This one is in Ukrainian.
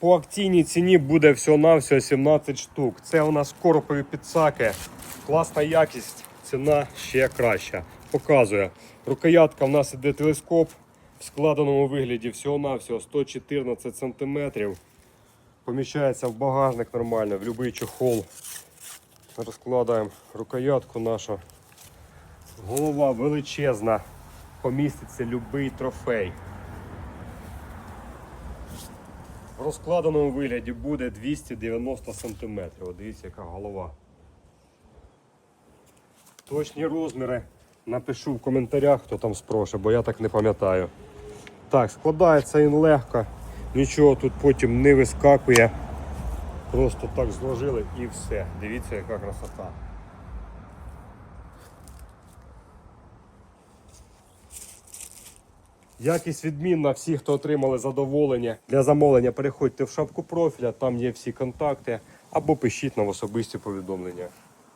По акційній ціні буде всього-навсього 17 штук. Це у нас коропові підсаки. Класна якість, ціна ще краща. Показує. Рукоятка в нас іде телескоп в складеному вигляді всього-навсього 114 см. Поміщається в багажник нормально, в будь-який чохол. Розкладаємо рукоятку нашу. Голова величезна. Поміститься будь-який трофей. В розкладеному вигляді буде 290 см. От Дивіться, яка голова. Точні розміри напишу в коментарях, хто там спроше, бо я так не пам'ятаю. Так, складається він легко, нічого тут потім не вискакує. Просто так зложили і все. Дивіться, яка красота. Якість відмінна, всі, хто отримали задоволення. Для замовлення переходьте в шапку профіля, там є всі контакти, або пишіть нам особисті повідомлення.